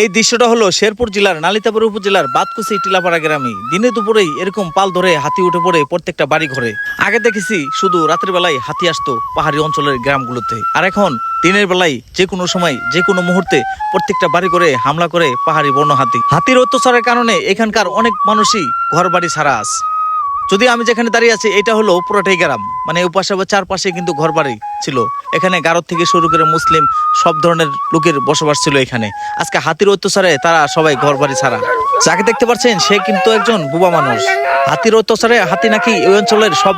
এই দৃশ্যটা হলো শেরপুর জেলার নালিতাপুর উপজেলার বাতকুসি টিলাপাড়া গ্রামে। দিনে দুপুরেই এরকম পাল ধরে হাতি উঠে পড়ে প্রত্যেকটা বাড়ি ঘরে আগে দেখেছি শুধু রাতের বেলায় হাতি আসতো পাহাড়ি অঞ্চলের গ্রামগুলোতে। আর এখন দিনের বেলায় যে কোনো সময়, যে কোনো মুহূর্তে প্রত্যেকটা বাড়ি করে হামলা করে পাহাড়ি বন্য হাতি। হাতির অত্যাচারের কারণে এখানকার অনেক মানুষই ঘর বাড়ি ছাড়া আস যদি আমি যেখানে দাঁড়িয়ে আছি, এটা হলো পুরোটাই গ্রাম। মানে উপাসে বা চারপাশে কিন্তু ঘর বাড়ি ছিল। এখানে গারদ থেকে শুরু করে মুসলিম সব ধরনের লোকের বসবাস ছিল এখানে। আজকে হাতির অত্যাচারে তারা সবাই ঘর বাড়ি ছাড়া। যাকে দেখতে পাচ্ছেন, সে কিন্তু একজন বুবা মানুষ। হাতির অত্যাচারে হাতি নাকি এই অঞ্চলের সব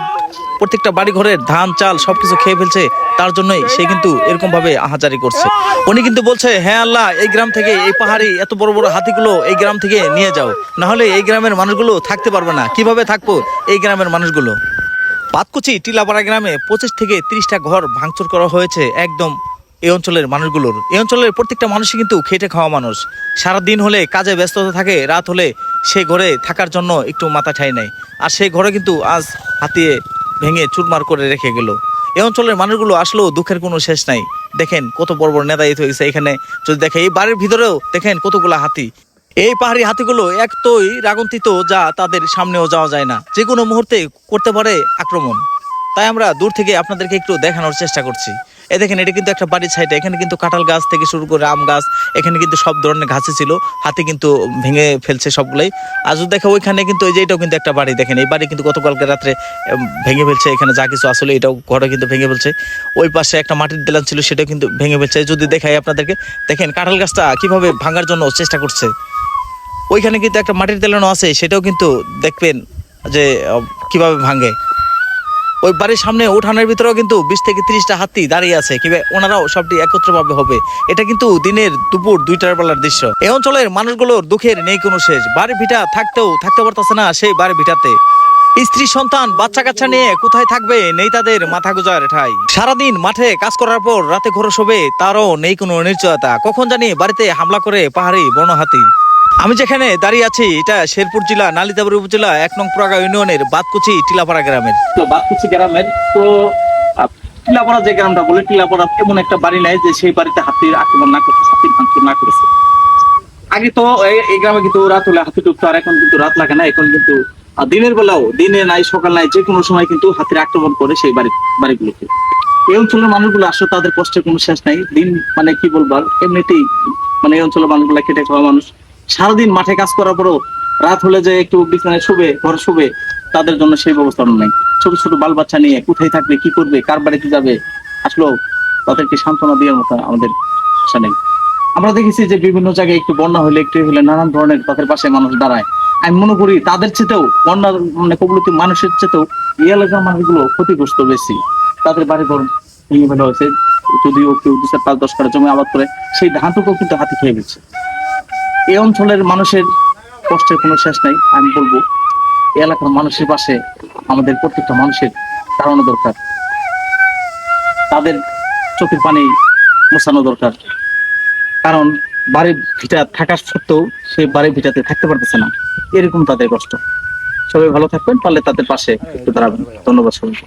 প্রত্যেকটা বাড়ি ঘরের ধান, চাল সবকিছু খেয়ে ফেলছে। তার জন্যই সে কিন্তু এরকম ভাবে আহাজারি করছে। উনি কিন্তু বলছে হ্যাঁ আল্লাহ, এই গ্রাম থেকে এই পাহাড়ি এত বড় বড় হাতিগুলো এই গ্রাম থেকে নিয়ে যাও। না হলে এই গ্রামের মানুষগুলো থাকতে পারবে না। কীভাবে থাকব এই গ্রামের মানুষগুলো? পাতকুচি টিলাপাড়া গ্রামে পঁচিশ থেকে তিরিশটা ঘর ভাঙচুর করা হয়েছে একদম এই অঞ্চলের মানুষগুলোর। এই অঞ্চলের প্রত্যেকটা মানুষই কিন্তু খেটে খাওয়া মানুষ। সারা দিন হলে কাজে ব্যস্ততা থাকে, রাত হলে সে ঘরে থাকার জন্য একটু মাথা ঠাই নেয়। আর সেই ঘরে কিন্তু আজ হাতিয়ে ভেঙে চুরমার করে রেখে গেল। এই অঞ্চলের মানুষগুলো আসলেও দুঃখের কোনো শেষ নাই। দেখেন কত বড় বড় নেতা নেতায়িত হয়েছে এখানে। যদি দেখেন এই বাড়ির ভিতরেও দেখেন কতগুলো হাতি। এই পাহাড়ি হাতিগুলো এক তোই রাগন্তিত যা তাদের সামনেও যাওয়া যায় না। যে কোনো মুহূর্তে করতে পারে আক্রমণ। তাই আমরা দূর থেকে আপনাদেরকে একটু দেখানোর চেষ্টা করছি। এ দেখেন, এটা কিন্তু একটা বাড়ির সাইডে এখানে কিন্তু কাঁঠাল গাছ থেকে শুরু করে আম গাছ, এখানে কিন্তু সব ধরনের ঘাসে ছিল। হাতে কিন্তু ভেঙে ফেলছে সবগুলাই। আর যদি দেখো, ওইখানে কিন্তু এই যে এটাও কিন্তু একটা বাড়ি। দেখেন, এই বাড়ি কিন্তু গতকালকে রাত্রে ভেঙে ফেলছে। এখানে যা কিছু আসলে এটাও ঘরে কিন্তু ভেঙে ফেলছে। ওই পাশে একটা মাটির দেলান ছিল, সেটাও কিন্তু ভেঙে ফেলছে। যদি দেখাই আপনাদেরকে, দেখেন, কাঁঠাল গাছটা কীভাবে ভাঙার জন্য চেষ্টা করছে। ওইখানে কিন্তু একটা মাটির দেলানো আছে, সেটাও কিন্তু দেখবেন যে কীভাবে ভাঙে। ওই বাড়ির সামনে উঠানের ভিতরেও কিন্তু বিশ থেকে তিরিশটা হাতি দাঁড়িয়ে আছে। কীভাবে ওনারাও সবটি একত্রভাবে হবে। এটা কিন্তু দিনের দুপুর দুইটার বেলার দৃশ্য। এই অঞ্চলের মানুষগুলোর দুঃখের নেই কোনো শেষ। বাড়ি ভিটা থাকতেও থাকতে পারতেছে না সেই বাড়ি ভিটাতে। স্ত্রী, সন্তান বাচ্চা কাচ্চা নিয়ে কোথায় থাকবে নেই তাদের মাথা গুজার ঠাই। সারাদিন মাঠে কাজ করার পর রাতে ঘরে শোবে তারও নেই কোনো নিশ্চয়তা। কখন জানি বাড়িতে হামলা করে পাহাড়ি বনহাতি। আমি যেখানে দাঁড়িয়ে আছি, এটা শেরপুর জেলা নালিতাবুর উপজেলা, এক নং পুরাগা ইউনিয়নের বাতকুচি, টিলাপাড়া গ্রামের। তো বাদকুচি গ্রামের, তো টিলাপাড়া যে গ্রামটা বলে, টিলাপাড়া এমন একটা বাড়ি নাই যে সেই বাড়িতে হাতির আক্রমণ না করছে, হাতির ভাঙচুর না করেছে। আগে তো এই- গ্রামে কিন্তু রাত হলে হাতি ঢুকতো, আর এখন কিন্তু রাত লাগে না, এখন কিন্তু দিনের বেলাও, দিনে নাই, সকাল নাই, যে কোনো সময় কিন্তু হাতির আক্রমণ করে সেই বাড়ি বাড়িগুলোকে এই অঞ্চলের মানুষগুলো আসলে তাদের কষ্টের কোনো শেষ নাই, দিন মানে কি বলব আর, এমনিতেই মানে এই অঞ্চলের মানুষগুলো খেটে খাওয়া মানুষ। সারাদিন মাঠে কাজ করার পরও রাত হলে যে একটু বিছানায় শুবে, ঘরে শুবে, তাদের জন্য সেই ব্যবস্থা নেই। ছোট ছোট বাল বাচ্চা নিয়ে কোথায় থাকবে, কি করবে, কার বাড়িতে যাবে, আসলেও তাদেরকে সান্ত্বনা দেওয়ার মতো আমাদের আশা নেই। আমরা দেখেছি যে বিভিন্ন জায়গায় একটু বন্যা হলে, একটু হলে নানান ধরনের তাদের পাশে মানুষ দাঁড়ায়। আমি মনে করি তাদের চেতেও বন্যার মানে কবলিত মানুষের চেতেও এই এলাকার মানুষগুলো ক্ষতিগ্রস্ত বেশি। তাদের বাড়ি ঘর ভেঙে ফেলা হয়েছে, যদিও কেউ দু চার পাঁচ দশ কাটা জমি আবাদ করে, সেই ধানটুকু কিন্তু হাতে খেয়ে গেছে। এই অঞ্চলের মানুষের কষ্টের কোনো শেষ নাই, আমি বলব, এই এলাকার মানুষের পাশে আমাদের প্রত্যেকটা মানুষের দাঁড়ানো দরকার। তাদের চোখের পানি মোছানো দরকার। কারণ বাড়ির ভিটা থাকা সত্ত্বেও সে বাড়ির ভিটাতে থাকতে পারতেছে না। এরকম তাদের কষ্ট। সবাই ভালো থাকবেন, পারলে তাদের পাশে একটু দাঁড়াবেন। ধন্যবাদ সবাইকে।